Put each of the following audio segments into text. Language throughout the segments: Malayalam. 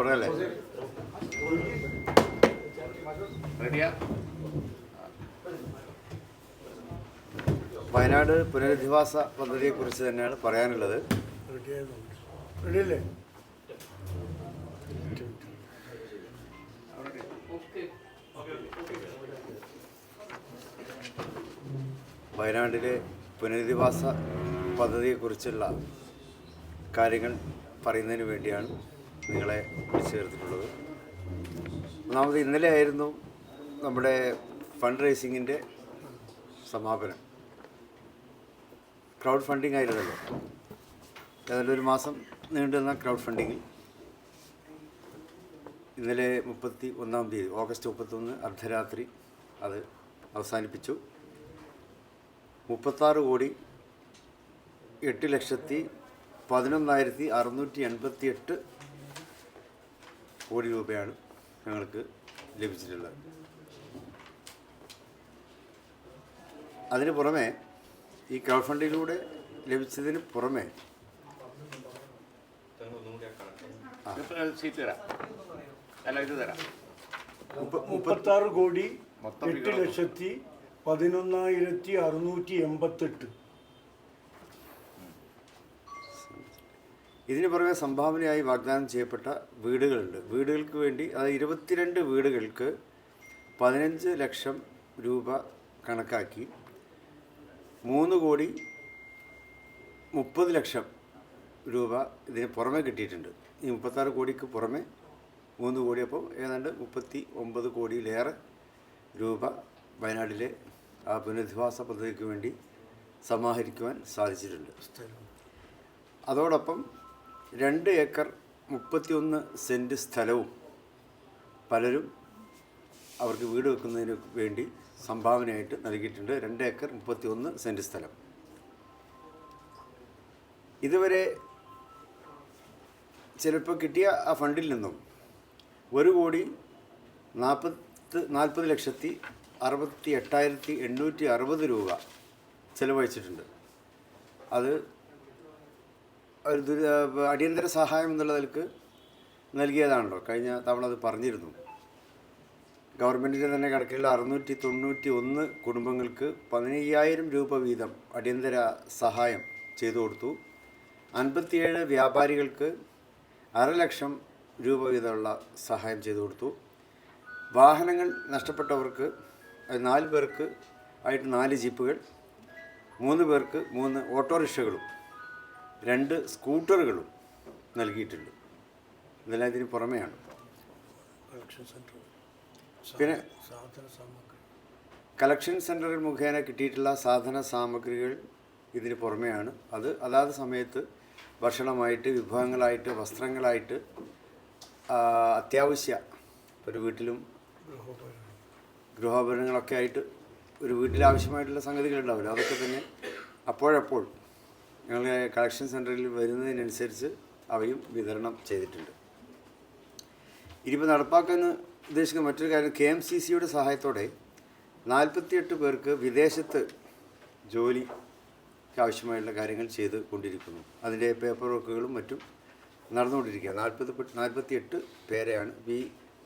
തുടങ്ങല്ലേ? റെഡിയാ? വയനാട് പുനരധിവാസ പദ്ധതിയെ പദ്ധതിയെക്കുറിച്ച് തന്നെയാണ് പറയാനുള്ളത്. വയനാട്ടിലെ പുനരധിവാസ പദ്ധതിയെക്കുറിച്ചുള്ള കാര്യങ്ങൾ പറയുന്നതിന് വേണ്ടിയാണ് നിങ്ങളെ വിളിച്ചു ചേർത്തിട്ടുള്ളത്. ഒന്നാമത് ഇന്നലെ ആയിരുന്നു നമ്മുടെ ഫണ്ട് റേസിങ്ങിന്റെ സമാപനം. ക്രൗഡ് ഫണ്ടിങ് ആയിരുന്നല്ലോ. ഏതായാലും ഒരു മാസം നീണ്ടുന്ന ക്രൗഡ് ഫണ്ടിങ്ങിൽ ഇന്നലെ മുപ്പത്തി ഒന്നാം തീയതി ഓഗസ്റ്റ് മുപ്പത്തൊന്ന് അർദ്ധരാത്രി അത് അവസാനിപ്പിച്ചു. മുപ്പത്താറ് കോടി എട്ട് ലക്ഷത്തി പതിനൊന്നായിരത്തി അറുന്നൂറ്റി എൺപത്തി എട്ട് കോടി രൂപയാണ് ഞങ്ങൾക്ക് ലഭിച്ചിട്ടുള്ളത്. അതിന് പുറമെ ഈ ക്രൗഡ് ഫണ്ടിലൂടെ ലഭിച്ചതിന് പുറമെ മുപ്പത്താറ് കോടി എട്ട് ലക്ഷത്തി പതിനൊന്നായിരത്തി അറുന്നൂറ്റി എൺപത്തെട്ട്. ഇതിന് പുറമെ സംഭാവനയായി വാഗ്ദാനം ചെയ്യപ്പെട്ട വീടുകളുണ്ട്. വീടുകൾക്ക് വേണ്ടി അതായത് ഇരുപത്തിരണ്ട് വീടുകൾക്ക് പതിനഞ്ച് ലക്ഷം രൂപ കണക്കാക്കി. മൂന്ന് കോടി മുപ്പത് ലക്ഷം രൂപ ഇതിന് പുറമെ കിട്ടിയിട്ടുണ്ട്. ഈ മുപ്പത്താറ് കോടിക്ക് പുറമെ മൂന്ന് കോടി അപ്പോൾ ഏതാണ്ട് മുപ്പത്തി ഒമ്പത് കോടിയിലേറെ രൂപ വയനാട്ടിലെ ആ പുനരധിവാസ പദ്ധതിക്ക് വേണ്ടി സമാഹരിക്കുവാൻ സാധിച്ചിട്ടുണ്ട്. അതോടൊപ്പം രണ്ട് ഏക്കർ മുപ്പത്തിയൊന്ന് സെന്റ് സ്ഥലവും പലരും അവർക്ക് വീട് വെക്കുന്നതിന് വേണ്ടി സംഭാവനയായിട്ട് നൽകിയിട്ടുണ്ട്. രണ്ട് ഏക്കർ മുപ്പത്തിയൊന്ന് സെന്റ് സ്ഥലം. ഇതുവരെ ചിലപ്പോൾ കിട്ടിയ ആ ഫണ്ടിൽ നിന്നും ഒരു കോടി നാൽപ്പത്ത് നാൽപ്പത് ലക്ഷത്തി അറുപത്തി എട്ടായിരത്തി എണ്ണൂറ്റി അറുപത് രൂപ ചിലവഴിച്ചിട്ടുണ്ട്. അത് ഒരു ദുരി അടിയന്തര സഹായം എന്നുള്ള നിലയ്ക്ക് നൽകിയതാണല്ലോ. കഴിഞ്ഞ തവണ അത് പറഞ്ഞിരുന്നു. ഗവൺമെന്റിന്റെ തന്നെ കണക്കിലുള്ള അറുന്നൂറ്റി തൊണ്ണൂറ്റി ഒന്ന് കുടുംബങ്ങൾക്ക് പതിനയ്യായിരം രൂപ വീതം അടിയന്തര സഹായം ചെയ്തു കൊടുത്തു. അൻപത്തിയേഴ് വ്യാപാരികൾക്ക് അരലക്ഷം രൂപ വീതമുള്ള സഹായം ചെയ്തു കൊടുത്തു. വാഹനങ്ങൾ നഷ്ടപ്പെട്ടവർക്ക് നാല് പേർക്ക് ആയിട്ട് നാല് ജീപ്പുകൾ മൂന്ന് പേർക്ക് മൂന്ന് ഓട്ടോറിക്ഷകളും രണ്ട് സ്കൂട്ടറുകളും നൽകിയിട്ടുണ്ട്. ഇതെല്ലാം ഇതിന് പുറമെയാണ്. പിന്നെ കളക്ഷൻ സെന്ററിൽ മുഖേന കിട്ടിയിട്ടുള്ള സാധന സാമഗ്രികൾ ഇതിന് പുറമെയാണ്. അത് അതാത് സമയത്ത് ഭക്ഷണമായിട്ട് വിഭവങ്ങളായിട്ട് വസ്ത്രങ്ങളായിട്ട് അത്യാവശ്യ ഒരു വീട്ടിലും ഗൃഹോപകരണം ഗൃഹോപകരണങ്ങളൊക്കെ ആയിട്ട് ഒരു വീട്ടിൽ ആവശ്യമായിട്ടുള്ള സംഗതികളുണ്ടാവില്ല. അതൊക്കെ തന്നെ അപ്പോഴപ്പോൾ ഞങ്ങളുടെ കളക്ഷൻ സെന്ററിൽ വരുന്നതിനനുസരിച്ച് അവയും വിതരണം ചെയ്തിട്ടുണ്ട്. ഇനിയിപ്പോൾ നടപ്പാക്കാൻ ഉദ്ദേശിക്കുന്ന മറ്റൊരു കാര്യം കെ എം സി സിയുടെ സഹായത്തോടെ നാൽപ്പത്തിയെട്ട് പേർക്ക് വിദേശത്ത് ജോലിക്ക് ആവശ്യമായുള്ള കാര്യങ്ങൾ ചെയ്ത് കൊണ്ടിരിക്കുന്നു. അതിന്റെ പേപ്പർ വർക്കുകളും മറ്റും നടന്നുകൊണ്ടിരിക്കുക നാൽപ്പത് നാൽപ്പത്തിയെട്ട് പേരെയാണ് ഈ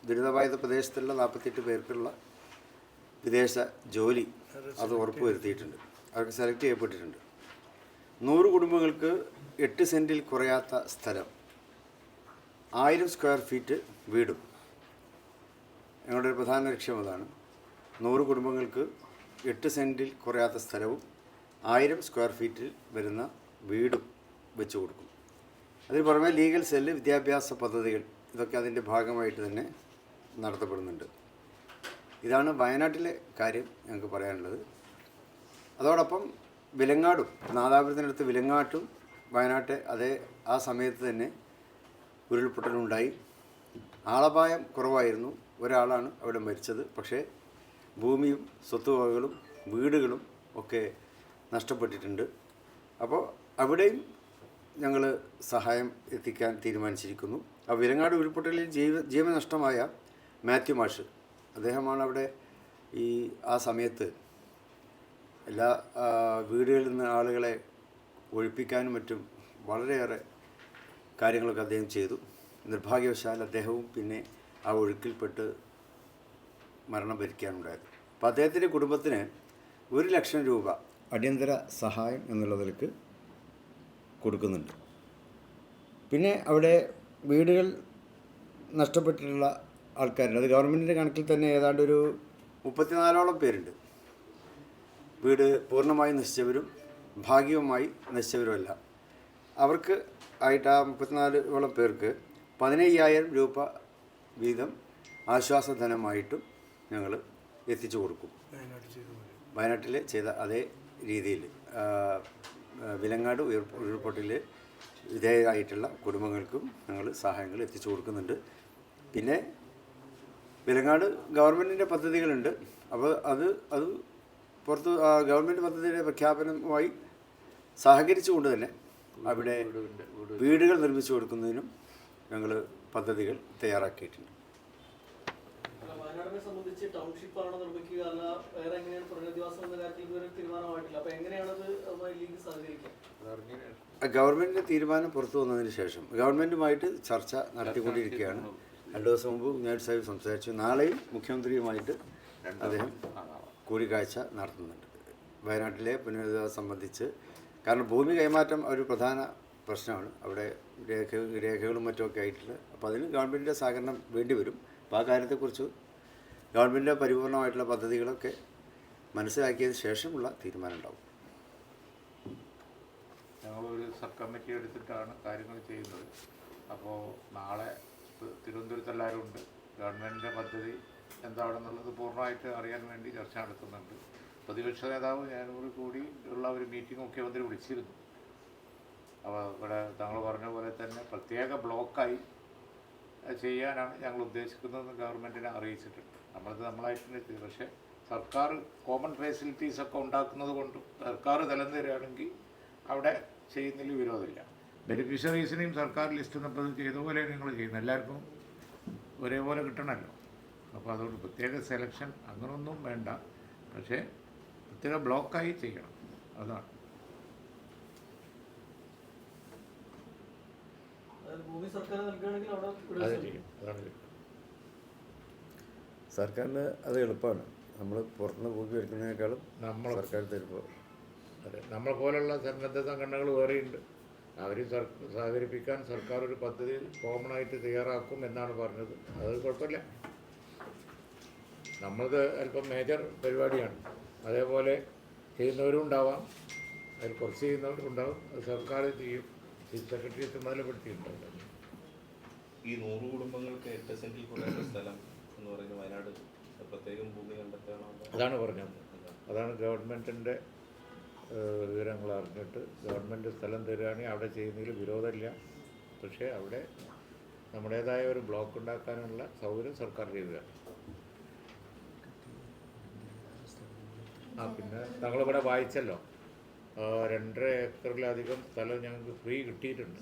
ദുരിതബാധിത പ്രദേശത്തുള്ള നാൽപ്പത്തിയെട്ട് പേർക്കുള്ള വിദേശ ജോലി അത് ഉറപ്പുവരുത്തിയിട്ടുണ്ട്. അവർക്ക് സെലക്ട് ചെയ്യപ്പെട്ടിട്ടുണ്ട്. നൂറ് കുടുംബങ്ങൾക്ക് എട്ട് സെന്റിൽ കുറയാത്ത സ്ഥലം. ആയിരം സ്ക്വയർ ഫീറ്റ് വീടും. ഞങ്ങളുടെ ഒരു പ്രധാന ലക്ഷ്യം അതാണ്. നൂറ് കുടുംബങ്ങൾക്ക് എട്ട് സെന്റിൽ കുറയാത്ത സ്ഥലവും ആയിരം സ്ക്വയർ ഫീറ്റിൽ വരുന്ന വീടും വെച്ചു കൊടുക്കും. അതിന് പുറമെ ലീഗൽ സെല്ല് വിദ്യാഭ്യാസ പദ്ധതികൾ ഇതൊക്കെ അതിന്റെ ഭാഗമായിട്ട് തന്നെ നടത്തപ്പെടുന്നുണ്ട്. ഇതാണ് വയനാട്ടിലെ കാര്യം ഞങ്ങൾക്ക് പറയാനുള്ളത്. അതോടൊപ്പം വിലങ്ങാടും. നാദാപുരത്തിനടുത്ത് വിലങ്ങാട്ടും വയനാട്ടെ അതേ ആ സമയത്ത് തന്നെ ഉരുൾപൊട്ടലുണ്ടായി. ആളപായം കുറവായിരുന്നു. ഒരാളാണ് അവിടെ മരിച്ചത്. പക്ഷേ ഭൂമിയും സ്വത്തുവകകളും വീടുകളും ഒക്കെ നഷ്ടപ്പെട്ടിട്ടുണ്ട്. അപ്പോൾ അവിടെയും ഞങ്ങൾ സഹായം എത്തിക്കാൻ തീരുമാനിച്ചിരിക്കുന്നു. ആ വിലങ്ങാട് ഉരുൾപൊട്ടലിൽ ജീവ ജീവനഷ്ടമായ മാത്യു മാഷ്. അദ്ദേഹമാണ് അവിടെ ഈ ആ സമയത്ത് എല്ലാ വീടുകളിൽ നിന്ന് ആളുകളെ ഒഴിപ്പിക്കാനും മറ്റും വളരെയേറെ കാര്യങ്ങളൊക്കെ അദ്ദേഹം ചെയ്തു. നിർഭാഗ്യവശാൽ അദ്ദേഹവും പിന്നെ ആ ഒഴുക്കിൽപ്പെട്ട് മരണം ഭരിക്കാനുണ്ടായത് അപ്പോൾ അദ്ദേഹത്തിന്റെ കുടുംബത്തിന് ഒരു ലക്ഷം രൂപ അടിയന്തര സഹായം എന്നുള്ള നിലയ്ക്ക് കൊടുക്കുന്നുണ്ട്. പിന്നെ അവിടെ വീടുകൾ നഷ്ടപ്പെട്ടിട്ടുള്ള ആൾക്കാരുണ്ട്. അത് ഗവൺമെന്റിന്റെ കണക്കിൽ തന്നെ ഏതാണ്ട് ഒരു മുപ്പത്തിനാലോളം പേരുണ്ട്. വീട് പൂർണമായി നശിച്ചവരും ഭാഗികമായി നശിച്ചവരുമല്ല. അവർക്ക് ആയിട്ട് ആ മുപ്പത്തിനാലോളം പേർക്ക് പതിനയ്യായിരം രൂപ വീതം ആശ്വാസധനമായിട്ടും ഞങ്ങൾ എത്തിച്ചു കൊടുക്കും. വയനാട്ടിൽ ചെയ്ത അതേ രീതിയിൽ വിലങ്ങാട് ഉരുൾപൊട്ടിൽ ഉരുൾപൊട്ടലിൽ വിധേയരായിട്ടുള്ള കുടുംബങ്ങൾക്കും ഞങ്ങൾ സഹായങ്ങൾ എത്തിച്ചു കൊടുക്കുന്നുണ്ട്. പിന്നെ വിലങ്ങാട് ഗവൺമെന്റിന്റെ പദ്ധതികളുണ്ട്. അപ്പോൾ അത് അത് പുറത്ത് ഗവൺമെന്റ് പദ്ധതിയുടെ പ്രഖ്യാപനവുമായി സഹകരിച്ചുകൊണ്ട് തന്നെ അവിടെ വീടുകൾ നിർമ്മിച്ചു കൊടുക്കുന്നതിനും ഞങ്ങൾ പദ്ധതികൾ തയ്യാറാക്കിയിട്ടുണ്ട്. വയനാടിനെ സംബന്ധിച്ച് ടൗൺഷിപ്പ് ആണോ നിർമ്മിക്കുക? അല്ല വേറെ എങ്ങനെയാണ് പുനരധിവാസം എന്ന കാര്യത്തിൽ ഇതുവരെ തീരുമാനമായിട്ടില്ല. അപ്പൊ എങ്ങനെയാണത് അതുമായി ലീഗ് സഹകരിക്കുക? ഗവൺമെന്റിന്റെ തീരുമാനം പുറത്തു വന്നതിന് ശേഷം ഗവൺമെന്റുമായിട്ട് ചർച്ച നടത്തിക്കൊണ്ടിരിക്കുകയാണ്. രണ്ടു ദിവസം മുമ്പ് ഞാൻ സാഹിബ് സംസാരിച്ചു. നാളെയും മുഖ്യമന്ത്രിയുമായിട്ട് അദ്ദേഹം കൂടിക്കാഴ്ച നടത്തുന്നുണ്ട്. വയനാട്ടിലെ പുനരധിവാസം സംബന്ധിച്ച് കാരണം ഭൂമി കൈമാറ്റം ഒരു പ്രധാന പ്രശ്നമാണ്. അവിടെ രേഖ രേഖകളും മറ്റുമൊക്കെ ആയിട്ടുള്ള അപ്പോൾ അതിന് ഗവൺമെന്റിന്റെ സഹകരണം വേണ്ടി വരും. അപ്പോൾ ആ കാര്യത്തെക്കുറിച്ച് ഗവൺമെന്റിന്റെ പരിപൂർണമായിട്ടുള്ള പദ്ധതികളൊക്കെ മനസ്സിലാക്കിയതിന് ശേഷമുള്ള തീരുമാനം ഉണ്ടാവും. ഞങ്ങളൊരു സബ് കമ്മിറ്റി എടുത്തിട്ടാണ് കാര്യങ്ങൾ ചെയ്യുന്നത്. അപ്പോൾ നാളെ തിരുവനന്തപുരത്ത് എല്ലാവരും ഉണ്ട്. ഗവൺമെന്റിന്റെ പദ്ധതി എന്താണെന്നുള്ളത് പൂർണമായിട്ട് അറിയാൻ വേണ്ടി ചർച്ച നടത്തുന്നുണ്ട്. പ്രതിപക്ഷ നേതാവ് ഞാനോട് കൂടി ഉള്ള ഒരു മീറ്റിംഗ് മുഖ്യമന്ത്രി വിളിച്ചിരുന്നു. അപ്പോൾ ഇവിടെ താങ്കൾ പറഞ്ഞ പോലെ തന്നെ പ്രത്യേക ബ്ലോക്കായി ചെയ്യാനാണ് ഞങ്ങൾ ഉദ്ദേശിക്കുന്നതെന്ന് ഗവൺമെന്റിനെ അറിയിച്ചിട്ടുണ്ട്. നമ്മളത് നമ്മളായിട്ട് ചെയ്തു. പക്ഷേ സർക്കാർ കോമൺ ഫെസിലിറ്റീസ് ഒക്കെ ഉണ്ടാക്കുന്നത് കൊണ്ടും സർക്കാർ തലം തരികയാണെങ്കിൽ അവിടെ ചെയ്യുന്നതിൽ വിരോധമില്ല. ബെനിഫിഷ്യറീസിനെയും സർക്കാർ ലിസ്റ്റ് നമ്മൾ ചെയ്ത പോലെ നിങ്ങൾ ചെയ്യുന്നത്. എല്ലാവർക്കും ഒരേപോലെ കിട്ടണമല്ലോ. അപ്പോൾ അതുകൊണ്ട് പ്രത്യേക സെലക്ഷൻ അങ്ങനൊന്നും വേണ്ട. പക്ഷേ പ്രത്യേക ബ്ലോക്കായി ചെയ്യണം. അതാണ്. സർക്കാരിന് അത് എളുപ്പമാണ്. നമ്മൾ പുറത്തുനിന്ന് ഭൂമി എടുക്കുന്നതിനേക്കാളും നമ്മൾ സർക്കാർ തരുമ്പോൾ. അതെ നമ്മളെ പോലുള്ള സന്നദ്ധ സംഘടനകൾ വേറെയുണ്ട്. അവർ സഹകരിപ്പിക്കാൻ സർക്കാർ ഒരു പദ്ധതി കോമൺ ആയിട്ട് തയ്യാറാക്കും എന്നാണ് പറഞ്ഞത്. അത് കുഴപ്പമില്ല. നമ്മളത് അല്പം മേജർ പരിപാടിയാണ്. അതേപോലെ ചെയ്യുന്നവരും ഉണ്ടാവാം. അതിൽ കുറച്ച് ചെയ്യുന്നവരും ഉണ്ടാവും. അത് സർക്കാർ ചെയ്യും. ചീഫ് സെക്രട്ടറി ചുമതലപ്പെടുത്തിയിട്ടുണ്ട് ഈ നൂറ് കുടുംബങ്ങൾക്ക് എട്ട് സെന്റിൽ കൂടുതൽ സ്ഥലം എന്ന് പറയുന്നത് വയനാട്. പ്രത്യേകം ഭൂമി കണ്ടെത്തണം അതാണ് പറഞ്ഞത്. അതാണ് ഗവൺമെന്റിന്റെ വിവരങ്ങൾ അറിഞ്ഞിട്ട് ഗവൺമെന്റ് സ്ഥലം തരികയാണെങ്കിൽ അവിടെ ചെയ്യുന്നതിൽ വിരോധമില്ല. പക്ഷേ അവിടെ നമ്മുടേതായ ഒരു ബ്ലോക്ക് ഉണ്ടാക്കാനുള്ള സൗകര്യം സർക്കാർ ചെയ്യുകയാണ് ആ പിന്നെ താങ്കളിവിടെ വായിച്ചല്ലോ. രണ്ടര ഏക്കറിലധികം സ്ഥലം ഞങ്ങൾക്ക് ഫ്രീ കിട്ടിയിട്ടുണ്ട്.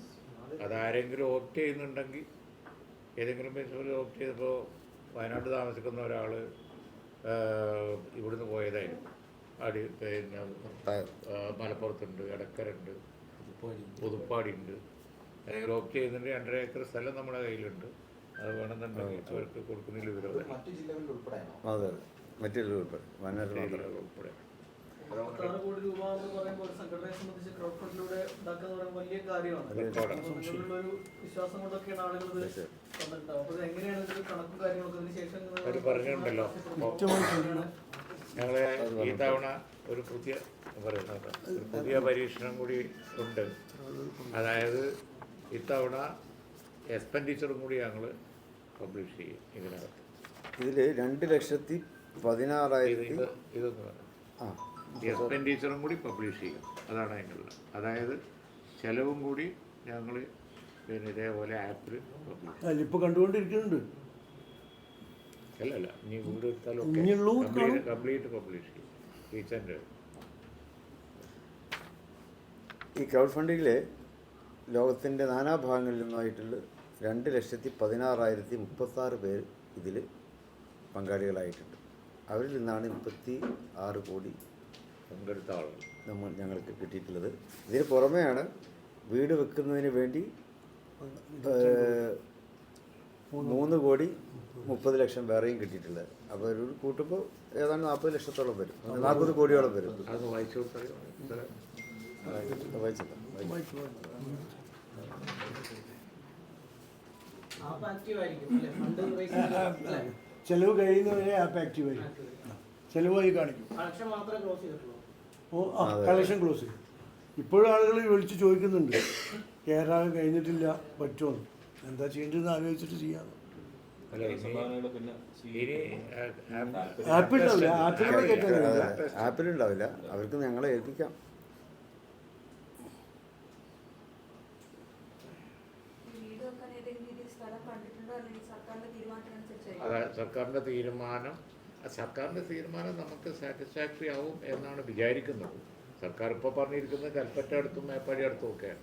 അതാരെങ്കിലും ഓപ്റ്റ് ചെയ്യുന്നുണ്ടെങ്കിൽ ഏതെങ്കിലും ബസ്സിൽ ഓപ്റ്റ് ചെയ്തപ്പോൾ വയനാട് താമസിക്കുന്ന ഒരാൾ ഇവിടുന്ന് പോയതായിരുന്നു. അടി പിന്നെ മലപ്പുറത്തുണ്ട് എടക്കരുണ്ട് പുതുപ്പാടിയുണ്ട് അല്ലെങ്കിൽ ഓപ്റ്റ് ചെയ്യുന്നുണ്ട് രണ്ടര ഏക്കർ സ്ഥലം നമ്മുടെ കയ്യിലുണ്ട്. അത് വേണമെന്നുണ്ടെങ്കിൽ അവർക്ക് കൊടുക്കുന്നതിൽ വിരോധം അതെ. മറ്റുള്ള ഉൾപ്പെടെ വയനാട്ടിൽ മാത്രമേ ഉൾപ്പെടെ മുപ്പത്താറ് കോടി രൂപ എന്ന് പറയുമ്പോൾ ഒരു സംഘടനയെ സംബന്ധിച്ച് ക്രൗഡ് ഫണ്ടിലൂടെ ഉണ്ടാക്കുക എന്ന് പറയുമ്പോൾ വലിയ കാര്യമാണ്. അപ്പോൾ നിങ്ങളുടെ ഒരു വിശ്വാസം കൊണ്ടൊക്കെയാണ് ആളുകൾ ഇത് വന്നിട്ടുണ്ടാവും അപ്പോൾ എങ്ങനെയാണ് ഇതിൽ കണക്കും കാര്യങ്ങളൊക്കെ ഇതിന് ശേഷം നിങ്ങൾ അവർ പറഞ്ഞിട്ടുണ്ടല്ലോ. ഞങ്ങൾ ഈ തവണ ഒരു പുതിയ പറയുന്നത് ഒരു പുതിയ പരീക്ഷണം കൂടി ഉണ്ട്. അതായത് ഇത്തവണ എക്സ്പെൻഡിച്ചറും കൂടി ഞങ്ങൾ പബ്ലിഷ് ചെയ്യും ഇതിനകത്ത്. ഇതിൽ രണ്ട് ലക്ഷത്തി പതിനാറായിരത്തി ഇതൊന്ന് ആ എക്സ്പെൻഡിച്ചറും കൂടി പബ്ലിഷ് ചെയ്യും അതാണ് അതിനുള്ള അതായത് ചിലവും കൂടി ഞങ്ങൾ പിന്നെ ഇതേപോലെ ആപ്പിൽ അല്ല ഇപ്പൊ കണ്ടുകൊണ്ടിരിക്കുന്നുണ്ട്. അല്ലല്ല അല്ല. ഇനി വീട് കംപ്ലീറ്റ് പബ്ലിഷ് ചെയ്യും. ടീച്ചറിന്റെ ഈ ക്രൗഡ് ഫണ്ടിങ്ങിൽ ലോകത്തിന്റെ നാനാഭാഗങ്ങളിൽ നിന്നായിട്ടുള്ള രണ്ട് ലക്ഷത്തി പതിനാറായിരത്തി മുപ്പത്താറ് പേര് ഇതിൽ പങ്കാളികളായിട്ടുണ്ട്. അവരിൽ നിന്നാണ് മുപ്പത്തി ആറ് കോടി പങ്കെടുത്ത ആളുകൾ നമ്മൾ ഞങ്ങൾക്ക് കിട്ടിയിട്ടുള്ളത്. ഇതിന് പുറമെയാണ് വീട് വെക്കുന്നതിന് വേണ്ടി മൂന്ന് കോടി മുപ്പത് ലക്ഷം വേറെയും കിട്ടിയിട്ടുള്ളത്. അപ്പോൾ ഒരു കൂട്ടുമ്പോൾ ഏതാണ്ട് നാൽപ്പത് ലക്ഷത്തോളം വരും. നാൽപ്പത് കോടിയോളം വരും. വായിച്ചില്ല ചെലവ് കഴിയുന്നവരെ ആപ്പ് ആക്റ്റീവ് ആയിരിക്കും. ചെലവായി കാണിക്കും. കളക്ഷൻ മാത്രമേ ക്ലോസ് ചെയ്തിട്ടുള്ളൂ. ഓ ആ കളക്ഷൻ ക്ലോസ് ചെയ്യും. ഇപ്പോഴും ആളുകൾ വിളിച്ച് ചോദിക്കുന്നുണ്ട്. കയറാൻ കഴിഞ്ഞിട്ടില്ല പറ്റുമോ എന്താ ചെയ്യേണ്ടതെന്ന് ആലോചിച്ചിട്ട് ചെയ്യാം. ആപ്പിലുണ്ടാവില്ല അവർക്ക് ഞങ്ങളെ ഏൽപ്പിക്കാം ഈ വീട് വെക്കാൻ ഏതെങ്കിലും രീതിയിൽ സ്ഥലം കണ്ടിട്ടുണ്ടോ അല്ലെങ്കിൽ സർക്കാരിന്റെ തീരുമാനത്തിനനുസരിച്ചായിരിക്കും അതായത് സർക്കാരിന്റെ തീരുമാനം സർക്കാരിന്റെ തീരുമാനം നമുക്ക് സാറ്റിസ്ഫാക്ടറി ആവും എന്നാണ് വിചാരിക്കുന്നത്. സർക്കാർ ഇപ്പോൾ പറഞ്ഞിരിക്കുന്നത് കൽപ്പറ്റ അടുത്തും മേപ്പാടി അടുത്തും ഒക്കെയാണ്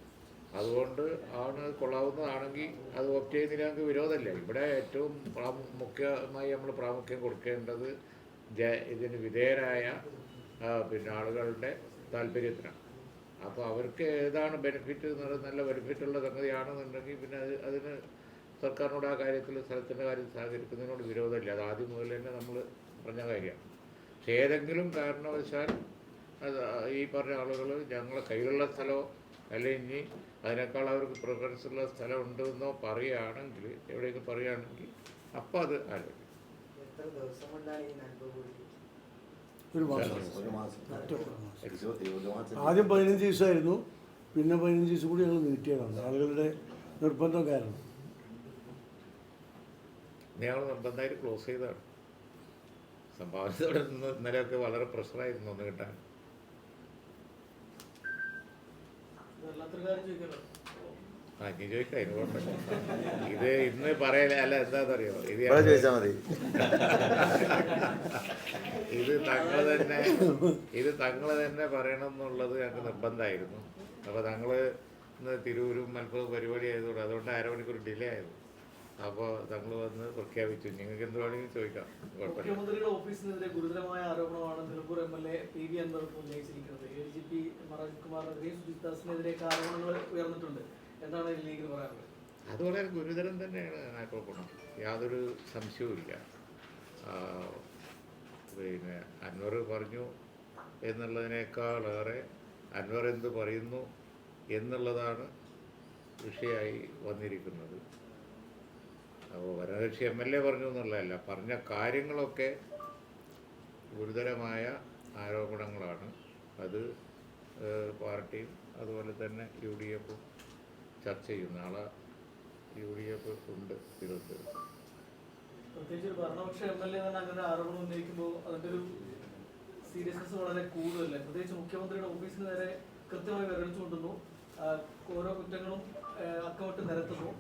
അതുകൊണ്ട് ആണ് കൊള്ളാവുന്നതാണെങ്കിൽ അത് ഒപ്റ്റ് ചെയ്യുന്നില്ല നമുക്ക് വിരോധമില്ല. ഇവിടെ ഏറ്റവും മുഖ്യമായി നമ്മൾ പ്രാമുഖ്യം കൊടുക്കേണ്ടത് ഇതിന് വിധേയരായ പിന്നെ ആളുകളുടെ താല്പര്യത്തിനാണ്. അപ്പോൾ അവർക്ക് ഏതാണ് ബെനിഫിറ്റ് എന്നുള്ളത് നല്ല ബെനിഫിറ്റുള്ള സംഗതിയാണെന്നുണ്ടെങ്കിൽ പിന്നെ അത് അതിന് സർക്കാരിനോട് ആ കാര്യത്തിൽ സ്ഥലത്തിന്റെ കാര്യത്തിൽ സഹകരിക്കുന്നതിനോട് വിരോധമില്ല. അത് ആദ്യം മുതൽ തന്നെ നമ്മൾ പറഞ്ഞ കാര്യമാണ്. പക്ഷേ ഏതെങ്കിലും കാരണവശാൽ അത് ഈ പറഞ്ഞ ആളുകൾ ഞങ്ങളെ കയ്യിലുള്ള സ്ഥലമോ അല്ലെങ്കിൽ ഇനി അതിനേക്കാൾ അവർക്ക് പ്രിഫറൻസ് ഉള്ള സ്ഥലം ഉണ്ടെന്നോ പറയുകയാണെങ്കിൽ എവിടെയെങ്കിലും പറയുകയാണെങ്കിൽ അപ്പോൾ അത് ആലോചിക്കും. ഒരു മാസം. ആദ്യം പതിനഞ്ച് ദിവസമായിരുന്നു. പിന്നെ പതിനഞ്ച് ദിവസം കൂടി ഞങ്ങൾ നീട്ടിയതാണ്. ആളുകളുടെ നിർബന്ധം കാരണം. ഞങ്ങൾ നിർബന്ധമായിട്ട് ക്ലോസ് ചെയ്തതാണ്. സംഭാവനയോടെ നിന്ന് ഇന്നലെയൊക്കെ വളരെ പ്രഷറായിരുന്നു ഒന്ന് കിട്ടാൻ. ആ ഇനി ചോദിക്കാം അതിന് കുഴപ്പമില്ല. ഇത് ഇന്ന് പറയല അല്ല എന്താണെന്നറിയോ ഇത് ചോദിച്ചാൽ മതി. ഇത് തങ്ങൾ തന്നെ ഇത് തങ്ങൾ തന്നെ പറയണം എന്നുള്ളത് ഞങ്ങൾക്ക് നിർബന്ധമായിരുന്നു. അപ്പോൾ തങ്ങൾ ഇന്ന് തിരൂരും മലപ്പുറം പരിപാടി ആയതുകൊണ്ട് അതുകൊണ്ട് അരമണിക്കൂർ ഡിലേ ആയിരുന്നു അപ്പോൾ തങ്ങൾ വന്ന് പ്രഖ്യാപിച്ചു. നിങ്ങൾക്ക് എന്ത് വേണമെങ്കിലും ചോദിക്കാം. മുഖ്യമന്ത്രിയുടെ ഓഫീസിനെതിരെ ഗുരുതരമായ ആരോപണമാണ് Nilambur M L A P V Anvar ഉന്നയിച്ചിരിക്കുന്നത്. A D G P Manoj കുമാറിനെതിരെയും Sujith ദാസിനെതിരെ ആരോപണങ്ങൾ ഉയർന്നിട്ടുണ്ട്. എന്താണ് ലീഗിൽ പറയാനുള്ളത്? അത് വളരെ ഗുരുതരം തന്നെയാണ് ആരോപണം. യാതൊരു സംശയവുമില്ല പിന്നെ അൻവർ പറഞ്ഞു എന്നുള്ളതിനേക്കാളേറെ അൻവർ എന്ത് പറയുന്നു എന്നുള്ളതാണ് വിഷയമായി വന്നിരിക്കുന്നത്. അപ്പോൾ ഭരണകക്ഷി എം എൽ എ പറഞ്ഞു എന്നുള്ളതല്ല പറഞ്ഞ കാര്യങ്ങളൊക്കെ ഗുരുതരമായ ആരോപണങ്ങളാണ്. അത് പാർട്ടിയും അതുപോലെ തന്നെ യു ഡി എഫും ചർച്ച ചെയ്യും നാളെ യു ഡി എഫ് ഉണ്ട് തിരുവനന്തപുരത്ത് തന്നെ അങ്ങനെ സീരിയസ്നെസ് വളരെ കൂടുതലല്ലേ? പ്രത്യേകിച്ച് മുഖ്യമന്ത്രിയുടെ ഓഫീസിന് നേരെ കൃത്യമായി വിരൽ ചൂണ്ടുന്നു ഓരോ കുറ്റങ്ങളും അക്കമിട്ട് നിരത്തുന്നു.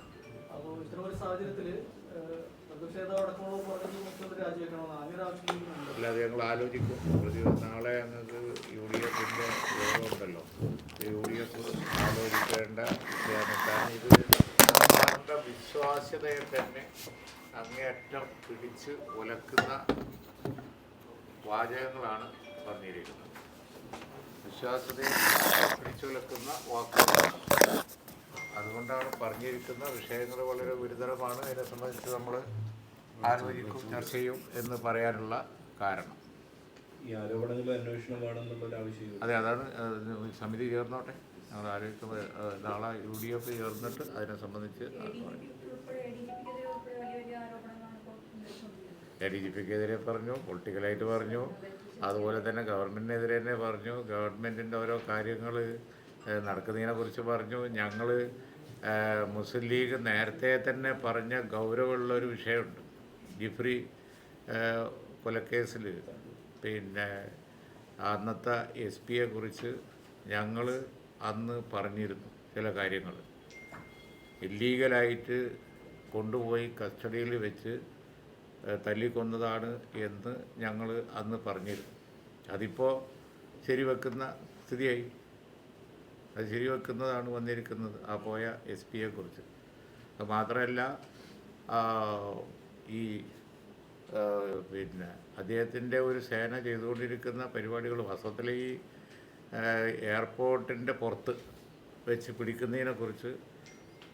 അപ്പോൾ ഇത്തരം ഒരു സാഹചര്യത്തിൽ ഒരു അല്ലാതെ ഞങ്ങൾ ആലോചിക്കും. പ്രതി നാളെ ഞങ്ങൾക്ക് യു ഡി എഫിന്റെ യോഗമുണ്ടല്ലോ യു ഡി എഫ് ആലോചിക്കേണ്ട കാരണം ഇത് സർക്കാരിന്റെ വിശ്വാസ്യതയെ തന്നെ അങ്ങേയറ്റം പിടിച്ച് ഉലക്കുന്ന വാചകങ്ങളാണ് പറഞ്ഞിരിക്കുന്നത്. വിശ്വാസ്യതയെ പിടിച്ചുലക്കുന്ന വാക്കുകളാണ് അതുകൊണ്ടാണ് പറഞ്ഞിരിക്കുന്ന വിഷയങ്ങൾ വളരെ ഗുരുതരമാണ്. അതിനെ സംബന്ധിച്ച് നമ്മൾ ആലോചിക്കും ചർച്ച ചെയ്യും എന്ന് പറയാനുള്ള കാരണം. ഈ ആരോപണങ്ങൾ അന്വേഷണം വേണമെന്നുള്ള ഒരു ആവശ്യം അതെ അതാണ് സമിതി ചേർന്നോട്ടെ. ഞങ്ങൾ ആലോചിക്കുമ്പോൾ നാളെ യു ഡി എഫ് ചേർന്നിട്ട് അതിനെ സംബന്ധിച്ച് എ ഡി ജി പിക്കെതിരെ പറഞ്ഞു പൊളിറ്റിക്കലായിട്ട് പറഞ്ഞു അതുപോലെ തന്നെ ഗവൺമെന്റിനെതിരെ തന്നെ പറഞ്ഞു. ഗവൺമെന്റിന്റെ ഓരോ കാര്യങ്ങൾ നടക്കുന്നതിനെക്കുറിച്ച് പറഞ്ഞു. ഞങ്ങൾ മുസ്ലിം ലീഗ് നേരത്തെ തന്നെ പറഞ്ഞ ഗൗരവമുള്ള ഒരു വിഷയമുണ്ട്. ജിഫ്രി കൊലക്കേസിൽ പിന്നെ അന്നത്തെ എസ് പിയെ കുറിച്ച് ഞങ്ങൾ അന്ന് പറഞ്ഞിരുന്നു ചില കാര്യങ്ങൾ. ഇല്ലീഗലായിട്ട് കൊണ്ടുപോയി കസ്റ്റഡിയിൽ വെച്ച് തല്ലിക്കൊന്നതാണ് എന്ന് ഞങ്ങൾ അന്ന് പറഞ്ഞിരുന്നു. അതിപ്പോൾ ശരിവെക്കുന്ന സ്ഥിതിയായി. അത് ശരിവെക്കുന്നതാണ് വന്നിരിക്കുന്നത് ആ പോയ എസ് പിയെ കുറിച്ച്. അത് മാത്രമല്ല ഈ പിന്നെ അദ്ദേഹത്തിന്റെ ഒരു സേന ചെയ്തുകൊണ്ടിരിക്കുന്ന പരിപാടികൾ വാസ്തവത്തിൽ ഈ എയർപോർട്ടിന്റെ പുറത്ത് വെച്ച് പിടിക്കുന്നതിനെക്കുറിച്ച്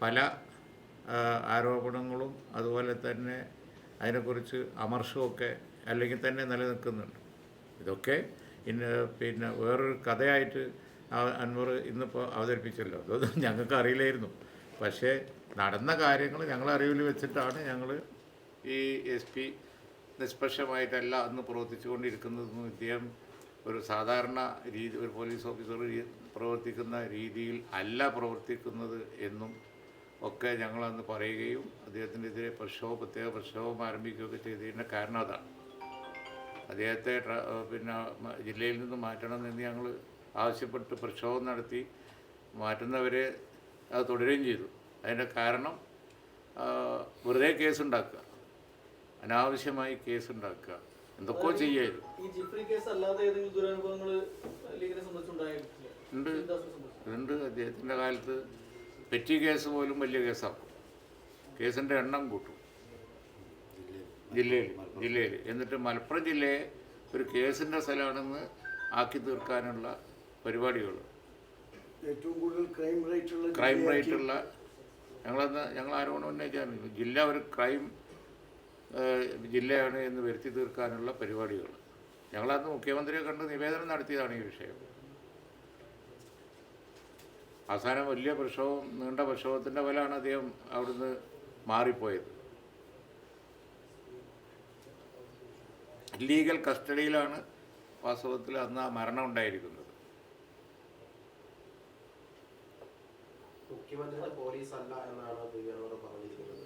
പല ആരോപണങ്ങളും അതുപോലെ തന്നെ അതിനെക്കുറിച്ച് അമർഷമൊക്കെ അല്ലെങ്കിൽ തന്നെ നിലനിൽക്കുന്നുണ്ട്. ഇതൊക്കെ ഇന്ന് പിന്നെ വേറൊരു കഥയായിട്ട് അൻവർ ഇന്നിപ്പോൾ അവതരിപ്പിച്ചല്ലോ. അതൊന്നും ഞങ്ങൾക്ക് അറിയില്ലായിരുന്നു പക്ഷേ നടന്ന കാര്യങ്ങൾ ഞങ്ങൾ അറിവിൽ വെച്ചിട്ടാണ് ഞങ്ങൾ ഈ എസ് പി നിഷ്പക്ഷമായിട്ടല്ല അന്ന് പ്രവർത്തിച്ചു ഇദ്ദേഹം ഒരു സാധാരണ രീതി ഒരു പോലീസ് ഓഫീസർ പ്രവർത്തിക്കുന്ന രീതിയിൽ അല്ല പ്രവർത്തിക്കുന്നത് എന്നും ഒക്കെ ഞങ്ങളന്ന് പറയുകയും അദ്ദേഹത്തിനെതിരെ പ്രക്ഷോഭം പ്രത്യേക പ്രക്ഷോഭം ആരംഭിക്കുകയൊക്കെ ചെയ്തതിന്റെ കാരണം അതാണ്. അദ്ദേഹത്തെ പിന്നെ ജില്ലയിൽ നിന്ന് മാറ്റണമെന്ന് ഞങ്ങൾ ആവശ്യപ്പെട്ട് പ്രക്ഷോഭം നടത്തി മാറ്റുന്നവരെ അത് തുടരുകയും ചെയ്തു. അതിന്റെ കാരണം വെറുതെ കേസുണ്ടാക്കുക. അനാവശ്യമായി കേസുണ്ടാക്കുക. എന്തൊക്കെ ചെയ്യായിരുന്നു ഉണ്ട്. ഉണ്ട്. അദ്ദേഹത്തിന്റെ കാലത്ത് പെറ്റി കേസ് പോലും വലിയ കേസാക്കും. കേസിന്റെ എണ്ണം കൂട്ടും. ജില്ലയിൽ ജില്ലയിൽ. എന്നിട്ട് മലപ്പുറം ജില്ലയെ ഒരു കേസിന്റെ സ്ഥലമാണെന്ന് ആക്കി തീർക്കാനുള്ള പരിപാടികൾ ഏറ്റവും കൂടുതൽ ക്രൈം റേറ്റ് ഉള്ള ക്രൈം റേറ്റ് ഉള്ള ഞങ്ങളന്ന് ഞങ്ങൾ ആരോപണം ഉന്നയിച്ചാണ് ജില്ല ഒരു ക്രൈം ജില്ലയാണ് എന്ന് വരുത്തി തീർക്കാനുള്ള പരിപാടികൾ ഞങ്ങളന്ന് മുഖ്യമന്ത്രിയെ കണ്ട് നിവേദനം നടത്തിയതാണ് ഈ വിഷയം. അവസാനം വലിയ പ്രക്ഷോഭം നീണ്ട പ്രക്ഷോഭത്തിന്റെ ഫലമാണ് അദ്ദേഹം അവിടുന്ന് മാറിപ്പോയത്. ലീഗൽ കസ്റ്റഡിയിലാണ് വാസ്തവത്തിൽ അന്ന് ആ മരണം ഉണ്ടായിരിക്കുന്നത്. മുഖ്യമന്ത്രിയുടെ പോലീസ് അല്ല എന്നാണ് ദിവ്യാനോട് പറഞ്ഞിരിക്കുന്നത്.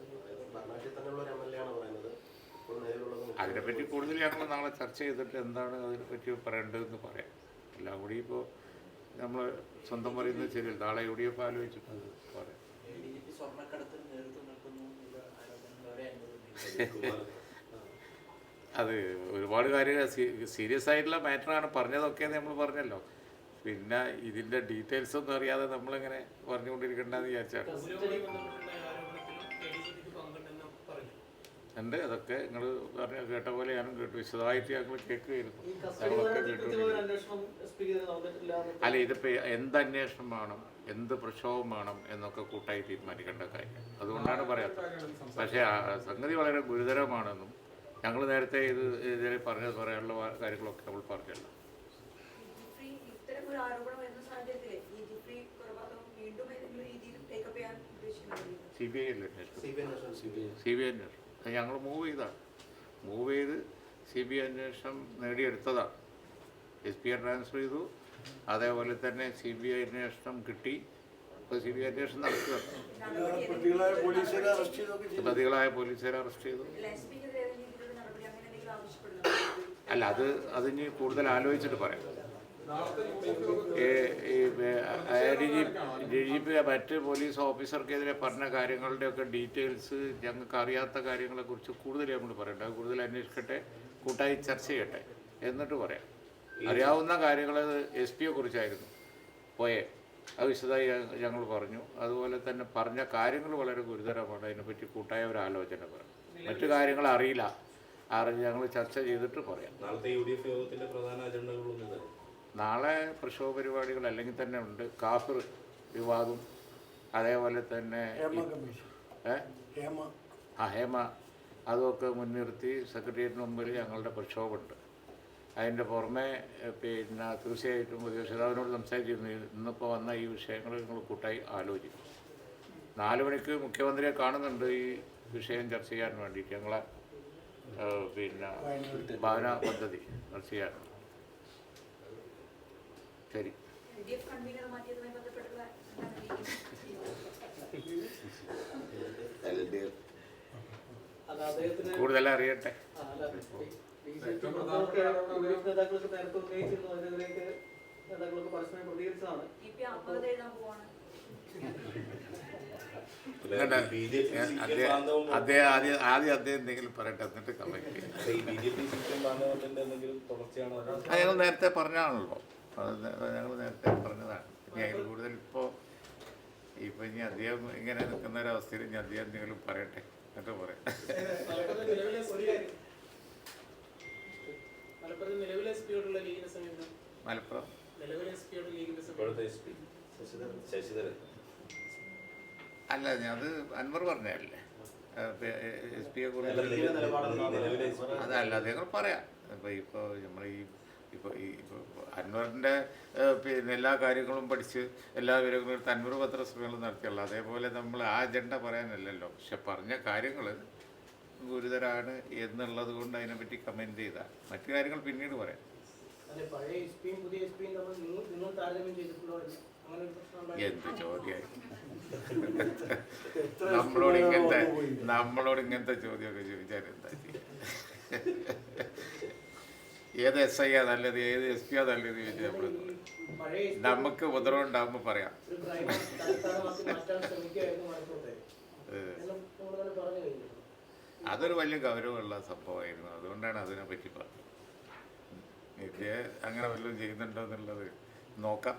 അതായത് തന്നെയുള്ള ഒരു എം എൽ എ ആണ് പറയുന്നത്. ഇപ്പോൾ നിലവിലുള്ളത് മുഖ്യമന്ത്രി അതിനെപ്പറ്റി കൂടുതൽ ഞങ്ങൾ നാളെ ചർച്ച ചെയ്തിട്ട് എന്താണ് അതിനെപ്പറ്റി പറയേണ്ടതെന്ന് പറയാം. എല്ലാം കൂടി ഇപ്പോൾ നമ്മൾ സ്വന്തം പറയുന്നത് ശരിയല്ല നാളെ യു ഡി എഫ് ആലോചിച്ചിട്ട് പറയാം അവരെ അനുവദിക്കുന്നു അത് ഒരുപാട് കാര്യങ്ങൾ സീരിയസ് ആയിട്ടുള്ള മാറ്ററാണ് പറഞ്ഞതൊക്കെ നമ്മൾ പറഞ്ഞല്ലോ. പിന്നെ ഇതിന്റെ ഡീറ്റെയിൽസ് ഒന്നും അറിയാതെ നമ്മളിങ്ങനെ പറഞ്ഞുകൊണ്ടിരിക്കണ്ടെന്ന് വിചാരിച്ചാണ് ഉണ്ട് അതൊക്കെ നിങ്ങൾ പറഞ്ഞ കേട്ട പോലെ ഞാനും കേട്ടു. വിശദമായിട്ട് ഞങ്ങൾ കേൾക്കുകയായിരുന്നു. ഞങ്ങളൊക്കെ കേട്ടു അല്ല ഇതിപ്പോൾ എന്ത് അന്വേഷണം വേണം എന്ത് പ്രക്ഷോഭം വേണം എന്നൊക്കെ കൂട്ടായി തീരുമാനിക്കേണ്ട കാര്യം. അതുകൊണ്ടാണ് പറയാത്തത്. പക്ഷേ സംഗതി വളരെ ഗുരുതരമാണെന്നും ഞങ്ങൾ നേരത്തെ ഇത് ഇതിൽ പറഞ്ഞത് പറയാനുള്ള കാര്യങ്ങളൊക്കെ നമ്മൾ പറഞ്ഞല്ലോ ജിഫ്രി ഇത്തരം ഒരു ആരോപണം വരുന്ന സാഹചര്യത്തിൽ ഈ ജിഫ്രി കൊലപാതകം വീണ്ടും ഏതെങ്കിലും രീതിയിൽ ടേക്കപ്പ് ചെയ്യാൻ ഉദ്ദേശിക്കുന്നുണ്ട് സി ബി ഐ അല്ലേ അന്വേഷണം സി ബി ഐ അന്വേഷണം ഞങ്ങൾ മൂവ് ചെയ്താണ്. മൂവ് ചെയ്ത് സി ബി ഐ അന്വേഷണം നേടിയെടുത്തതാണ്. എസ് പി ഐ ട്രാൻസ്ഫർ ചെയ്തു. അതേപോലെ തന്നെ സി ബി ഐ അന്വേഷണം കിട്ടി ഇപ്പോൾ സി ബി ഐ അന്വേഷണം നടക്കുക പ്രതികളായ പോലീസുകാരെ അറസ്റ്റ് ചെയ്തു. അല്ല അത് അതിന് കൂടുതൽ ആലോചിച്ചിട്ട് പറയാം. ഡി ജി പി മറ്റ് പോലീസ് ഓഫീസർക്കെതിരെ പറഞ്ഞ കാര്യങ്ങളുടെയൊക്കെ ഡീറ്റെയിൽസ് ഞങ്ങൾക്ക് അറിയാത്ത കാര്യങ്ങളെക്കുറിച്ച് കൂടുതൽ നമ്മൾ പറയട്ടെ കൂടുതൽ അന്വേഷിക്കട്ടെ കൂട്ടായി ചർച്ച ചെയ്യട്ടെ. എന്നിട്ട് പറയാം. അറിയാവുന്ന കാര്യങ്ങൾ എസ് പിയെ കുറിച്ചായിരുന്നു. പോയെ. അത് വിശദമായി ഞങ്ങൾ പറഞ്ഞു. അതുപോലെ തന്നെ പറഞ്ഞ കാര്യങ്ങൾ വളരെ ഗുരുതരമാണ്. അതിനെപ്പറ്റി കൂട്ടായ ഒരു ആലോചന പറയാം മറ്റു കാര്യങ്ങൾ അറിയില്ല. അറിഞ്ഞ് ഞങ്ങൾ ചർച്ച ചെയ്തിട്ട് പറയാം. നാളത്തെ യു ഡി എഫ് പ്രധാന അജണ്ടകളൊന്നും നാളെ പ്രക്ഷോഭ പരിപാടികൾ അല്ലെങ്കിൽ തന്നെ ഉണ്ട്. കാഫിർ വിവാദം അതേപോലെ തന്നെ ആ ഹേമ. അതൊക്കെ മുൻനിർത്തി സെക്രട്ടേറിയറ്റിന് മുമ്പിൽ ഞങ്ങളുടെ പ്രക്ഷോഭമുണ്ട്. അതിന്റെ പുറമെ പിന്നെ തീർച്ചയായിട്ടും ഉദ്യോഗസ്ഥനോട് സംസാരിച്ചിരുന്നു. ഇന്നിപ്പോൾ വന്ന ഈ വിഷയങ്ങൾ നിങ്ങൾ കൂട്ടായി ആലോചിക്കും. നാല് മണിക്ക് മുഖ്യമന്ത്രിയെ കാണുന്നുണ്ട് ഈ വിഷയം ചർച്ച ചെയ്യാൻ വേണ്ടിയിട്ട്. ഞങ്ങളെ പിന്നെ ഭവന പദ്ധതി ചർച്ച ചെയ്യാൻ ശരി എൽ ഡി എഫ് കൺവീനർ മാറ്റിയതുമായി ബന്ധപ്പെട്ടുള്ള എന്താണ് ലീഗിന് അത് അദ്ദേഹത്തിന് കൂടുതൽ അറിയട്ടെ. നേതാക്കളൊക്കെ നേരത്തെ ഉന്നയിച്ചിരുന്നു അതിനെതിരെയൊക്കെ നേതാക്കളൊക്കെ പരസ്പരം പ്രതികരിച്ചതാണ് അദ്ദേഹം ആദ്യം ആദ്യം അദ്ദേഹം എന്തെങ്കിലും പറയട്ടെ എന്നിട്ട് കമന്റ് ചെയ്യാം. ഞങ്ങൾ നേരത്തെ പറഞ്ഞാണല്ലോ. അത് ഞങ്ങൾ നേരത്തെ പറഞ്ഞതാണ്. ഇനി അതിൽ കൂടുതൽ ഇപ്പോൾ ഇപ്പം ഇനി അദ്ദേഹം ഇങ്ങനെ നിൽക്കുന്ന ഒരവസ്ഥയിൽ ഇനി അദ്ദേഹം എന്തെങ്കിലും പറയട്ടെ. എന്നിട്ട് പറയാം. മലപ്പുറം? അല്ല ഞാൻ അത് അൻവർ പറഞ്ഞല്ലേ എസ് പിയെ കുറിച്ച്. അതല്ല അദ്ദേഹം പറയാം. ഇപ്പൊ ഇപ്പോൾ നമ്മൾ ഈ ഇപ്പോൾ ഈ ഇപ്പോൾ അൻവറിന്റെ പിന്നെ എല്ലാ കാര്യങ്ങളും പഠിച്ച് എല്ലാ വിവരങ്ങളും എടുത്ത് അൻവർ പത്രസമ്മേളനം നടത്തിയുള്ളൂ. അതേപോലെ നമ്മൾ ആ അജണ്ട പറയാനല്ലല്ലോ. പക്ഷെ പറഞ്ഞ കാര്യങ്ങൾ ഗുരുതരാണ് എന്നുള്ളത് കൊണ്ട് അതിനെപ്പറ്റി കമന്റ് ചെയ്താൽ മറ്റു കാര്യങ്ങൾ പിന്നീട് പറയാം. എന്ത് ചോദ്യമായി നമ്മളോട് ഇങ്ങനത്തെ നമ്മളോട് ഇങ്ങനത്തെ ചോദ്യമൊക്കെ ചോദിച്ചാൽ എന്താ ചെയ്യുക ഏത് എസ് ഐ ആ നല്ലത് ഏത് എസ് പി ആ നല്ലത് നമ്മൾ നമുക്ക് ഉപദ്രവം ഉണ്ടാകുമ്പോൾ പറയാം അതൊരു വലിയ ഗൗരവമുള്ള സംഭവമായിരുന്നു. അതുകൊണ്ടാണ് അതിനെ പറ്റി പറഞ്ഞത്. ഇന്ത്യ അങ്ങനെ വല്ലതും ചെയ്യുന്നുണ്ടോ എന്നുള്ളത് നോക്കാം.